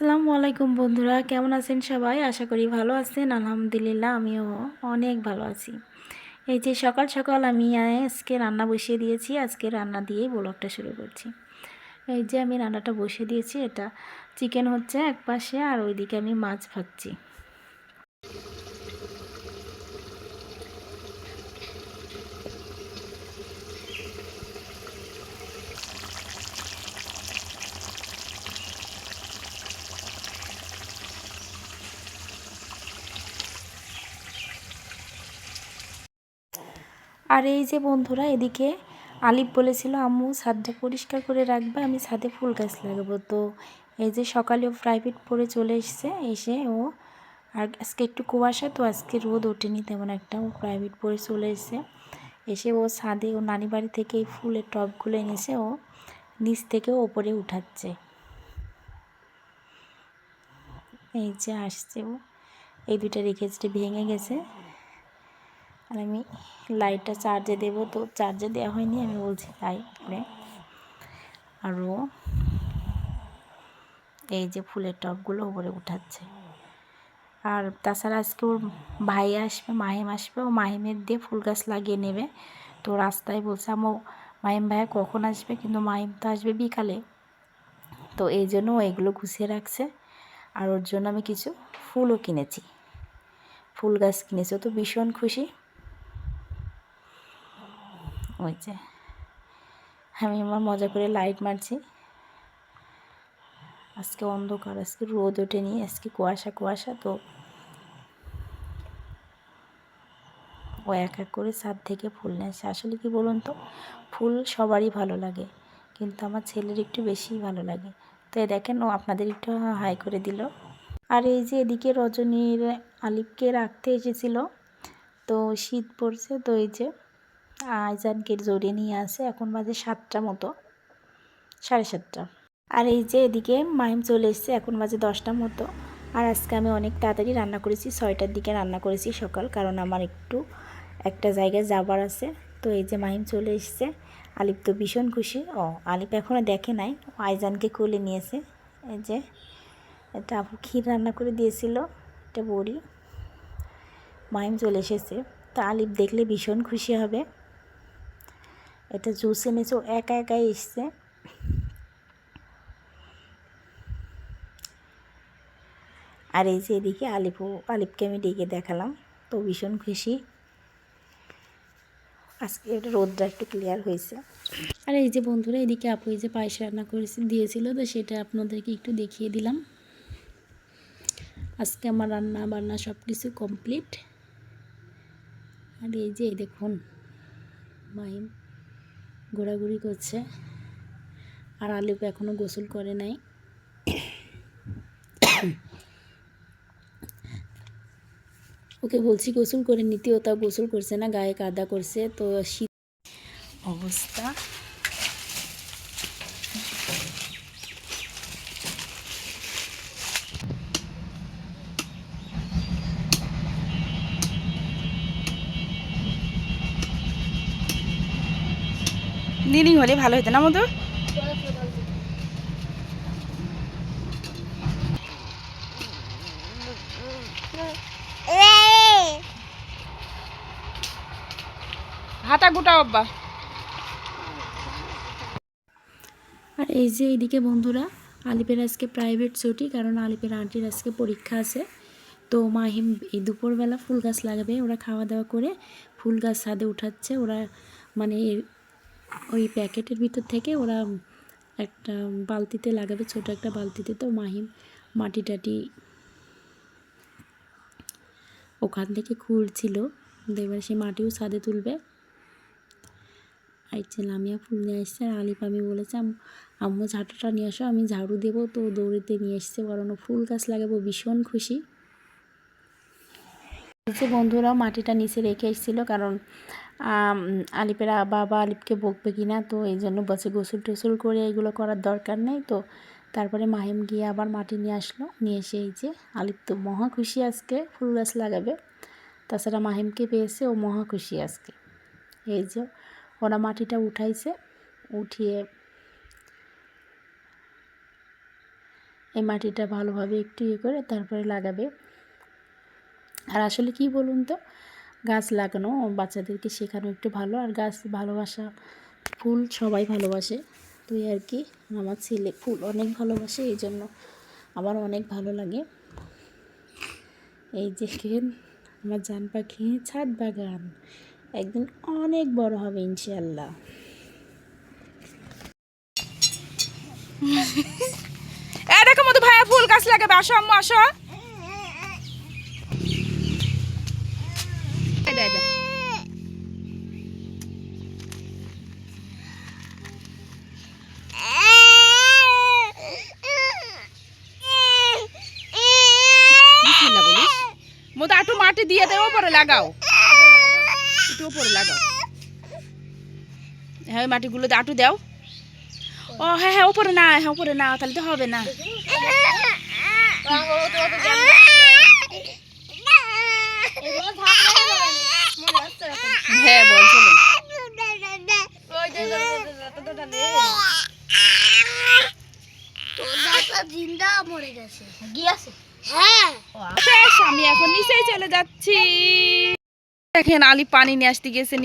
আসসালামু আলাইকুম বন্ধুরা, কেমন আছেন সবাই? আশা করি ভালো আছেন, আলহামদুলিল্লাহ আমিও অনেক ভালো আছি। এই যে সকাল সকাল আমি আজকে রান্না বসিয়ে দিয়েছি, আজকে রান্না দিয়েই ব্লগটা শুরু করছি। এই যে আমি রান্নাটা বসিয়ে দিয়েছি, এটা চিকেন হচ্ছে এক পাশে আর ওইদিকে আমি মাছ ভাজছি। আর এই যে বন্ধুরা, এদিকে আলিফ বলেছিল, আম্মু, ছাদটা পরিষ্কার করে রাখবে, আমি ছাদে ফুল গাছ লাগাবো। তো এই যে সকালে ও প্রাইভেট পড়ে চলে এসছে, এসে ও আর আজকে একটু কুয়াশা, তো আজকে রোদ ওঠেনি তেমন একটা, ও প্রাইভেট পড়ে চলে এসছে। এসে ও ছাদে, ও নানি বাড়ি থেকে এই ফুলের টবগুলো এনেছে, ও নিচ থেকে ওপরে উঠাচ্ছে। এই যে আসছে ও। এই দুইটা রেখেছে ভেঙে গেছে। আর আমি লাইটটা চার্জে দেব, তো চার্জে দেওয়া হয়নি, আমি বলছি তাই করে। আরও এই যে ফুলের টবগুলো উপরে উঠাচ্ছে। আর তাছাড়া আজকে ওর ভাই আসবে, মাহিম আসবে, ও মাহিমের দিয়ে ফুল গাছ লাগিয়ে নেবে। তো রাস্তায় বলছে আমার মাহিম ভাইয়া কখন আসবে? কিন্তু মাহিম তো আসবে বিকালে। তো এই জন্য এগুলো গুছিয়ে রাখছে। আর ওর জন্য আমি কিছু ফুলও কিনেছি। ফুল গাছ কিনেছি। তো ভীষণ খুশি। ওই যে, আমি আমার মজা করে লাইট মারছি। আজকে অন্ধকার, আজকে রোদ ওঠেনি, আজকে কুয়াশা কুয়াশা তো। ও এক এক করে ছাদ থেকে ফুল নিয়ে আসে আসলে কি বলুন তো, ফুল সবারই ভালো লাগে, কিন্তু আমার ছেলের একটু বেশিই ভালো লাগে। তো এ দেখেন, ও আপনাদের একটু হাই করে দিল। আর এই যে এদিকে রজনীর আলিপকে রাখতে এসেছিল, তো শীত পড়ছে, তো এই যে আইজানকে জড়িয়ে নিয়ে আসে? এখন বাজে সাতটা মতো, সাড়ে সাতটা। আর এই যে এদিকে মাইম চলে এসছে, এখন বাজে দশটা মতো। আর আজকে আমি অনেক তাড়াতাড়ি রান্না করেছি, ছয়টার দিকে রান্না করেছি সকাল, কারণ আমার একটু একটা জায়গায় যাবার আছে। তো এই যে মাহিম চলে এসছে আলিপ তো ভীষণ খুশি। ও আলিপ এখনও দেখে নাই আইজানকে কোলে নিয়েছে। এই যে, এটা আপু ক্ষীর রান্না করে দিয়েছিল, এটা বড়ি। মাহিম চলে এসেছে। তা আলিপ দেখলে ভীষণ খুশি হবে। এটা জুস ও একা একাই এসছে। আর এই যে এদিকে আলিপু, আলিপকে আমি ডেকে দেখালাম, তো ভীষণ খুশি। আজকে এটা রোদটা একটু ক্লিয়ার হয়েছে। আর এই যে বন্ধুরা, এদিকে আপু এই যে পায়েস রান্না করেছে, দিয়েছিল, তো সেটা আপনাদেরকে একটু দেখিয়ে দিলাম। আজকে আমার রান্না বান্না সব কিছু কমপ্লিট আর এই যে দেখুন, মাহিম। ঘোরাঘুরি করছে। আর আলিপ এখনও গোসল করে নাই। ওকে বলছি গোসল করে নিতে, ও তা গোসল করছে না, গায়ে কাদা করছে, তো শীত অবস্থা। দিনই হলে ভালো হতো না, মধু? হাতা গোটা অব্বা আর এই যে এইদিকে বন্ধুরা, আলিপের আজকে প্রাইভেট ছুটি, কারণ আলিপের আন্টির আজকে পরীক্ষা আছে। তো মাহিম এই দুপুরবেলা ফুল গাছ লাগাবে, ওরা খাওয়া দাওয়া করে ফুল গাছ ছাদে উঠাচ্ছে, ওরা মানে ওই প্যাকেটের ভিতর থেকে ওরা একটা বালতিতে লাগাবে, ছোট একটা বালতিতে। তো মাহিম মাটি টাটি ওখান থেকে খুঁড়ছিল। এবার সে মাটিও ছাদে তুলবে। আইছে লামিয়া ফুল নিয়ে আসছে আর আলিপ আমি বলেছি আম্মু ঝাঁটুটা নিয়ে আসো, আমি ঝাড়ু দেবো, তো দৌড়িতে নিয়ে এসছে কারণ ফুল গাছ লাগাবো, ভীষণ খুশি। যে বন্ধুরাও মাটিটা নিচে রেখে এসেছিল, কারণ আলিপের বাবা আলিপকে বকবে কি না তো এই জন্য বসে গোসল টোসল করে এগুলো করার দরকার নেই, তো তারপরে মাহিম গিয়ে আবার মাটি নিয়ে আসলো, নিয়ে এসে এই যে আলিপ তো মহা খুশি আজকে, ফুল গাছ লাগাবে, তাছাড়া মাহিমকে পেয়েছে ও মহা খুশি আজকে, এই যে ওরা মাটিটা উঠাইছে, উঠিয়ে এই মাটিটা ভালোভাবে একটু ইয়ে করে তারপরে লাগাবে আর আসলে কি বলুন তো? গাছ লাগানো বাচ্চাদেরকে শেখানো একটু ভালো। আর গাছ ভালোবাসা ফুল সবাই ভালোবাসে। তো এই আর কি? আমার ছেলে ফুল অনেক ভালোবাসে এই জন্য আমার অনেক ভালো লাগে। এই যে আমার জান পাখি, ছাদ বাগান। একদিন অনেক বড় হবে ইনশাল্লাহ দেখো মধু ভাইয়া, ফুল গাছ লাগাবে। আসো আম্মু, আসো এই দে, এই দে। বিসমিল্লাহ বলিস মধু একটু মাটি দিয়ে দেও পরে লাগাও। একটু উপরে লাগাও। হ্যাঁ মাটিগুলো আটু দাও। ও হ্যাঁ হ্যাঁ উপরে না হ্যাঁ উপরে না, তাহলে তো হবে না। হ্যাঁ বল জিন্দা মরে গেছে। গিয়েছে হ্যাঁ। আমি এখন নিচেই চলে যাচ্ছি। দেখেন আলি পানি নিয়ে আসতে গেছে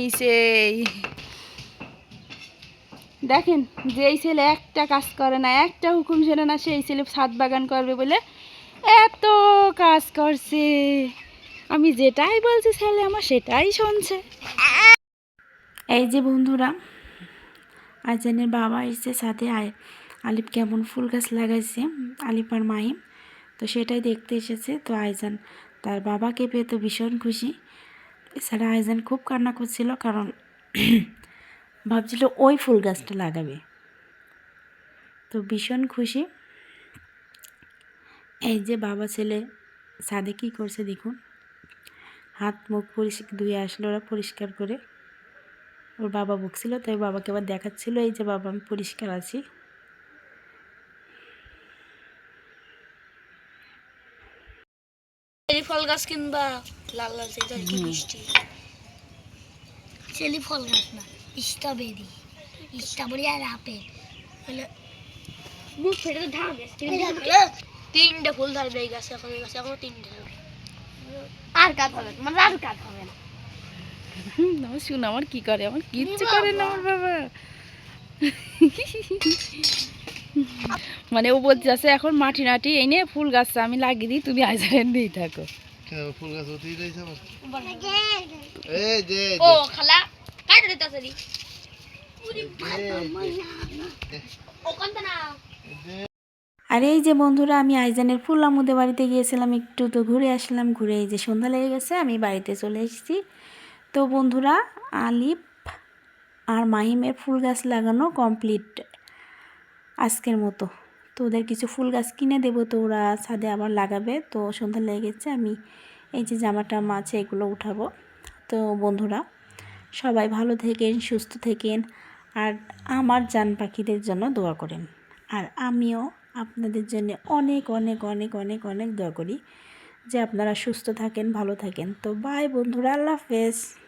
দেখেন, যেই ছেলে একটা কাজ করে না, একটা হুকুম ছিল না, সেই ছেলে ছাদ বাগান করবে বলে এত কাজ করছে। আমি যেটাই বলছি, ছেলে আমার সেটাই শুনছে। এই যে বন্ধুরা আইজানের বাবা এসে সাথে আলিফ কেমন ফুল গাছ লাগাইছে, আলিফ আর মাহিম। তো সেটাই দেখতে এসেছে। তো আইজান, তার বাবাকে পেয়ে তো ভীষণ খুশি। এছাড়া আইজান খুব কান্না করছিল কারণ ভাবছিল ওই ফুল গাছটা লাগাবে। তো ভীষণ খুশি। এই যে বাবা ছেলে, ছাদে কী করছে দেখুন। হাত মুখ পরিষ্কার, ধুয়ে আসলো ওরা পরিষ্কার করে। ওর বাবা বকছিল, তাই বাবাকে আবার দেখাচ্ছিল, এই যে বাবা আমি পরিষ্কার আছি। ফল গাছ কিংবা লাল লাল সেটা কি মিষ্টি। চেরি ফল গাছ না স্ট্রবেরি স্ট্রবেরি আর আপেল। হলে মুখ ফেটে তো ঢাল তিনটে ফুল ধরবে এই গাছে এখন এই গাছে এখনও তিনটে ধরবে আর কাজ হবে মানে আর কাজ হবে না। আমার শুন আমার কি করে আমার কিচ্ছু করে না আমার বাবা। মানে ও বলতে আছে এখন মাটি নাটি এনে ফুল গাছ আমি লাগিয়ে দিই তুমি আইজারেন দিয়ে থাকো। ফুল গাছ হতেই রয়েছে আমার এই যে ও খালা কাট দিতে আসি ওখানটা না আর এই যে বন্ধুরা আমি আইজানের ফুল আমুদের বাড়িতে গিয়েছিলাম একটু তো ঘুরে আসলাম ঘুরে এই যে সন্ধ্যা লেগে গেছে আমি বাড়িতে চলে এসেছি। তো বন্ধুরা আলিফ আর মাহিমের ফুল গাছ লাগানো কমপ্লিট আজকের মতো। তো ওদের কিছু ফুল গাছ কিনে দেবো তো ওরা ছাদে আবার লাগাবে। তো সন্ধ্যা লেগে গেছে, আমি এই যে জামাটা আছে এগুলো উঠাবো। তো বন্ধুরা, সবাই ভালো থেকেন, সুস্থ থেকেন, আর আমার জান পাখিদের জন্য দোয়া করেন। আর আমিও আপনাদের জন্য অনেক অনেক অনেক অনেক অনেক দোয়া করি যে আপনারা সুস্থ থাকেন, ভালো থাকেন। তো বাই বন্ধুরা, আল্লাহ হাফেজ।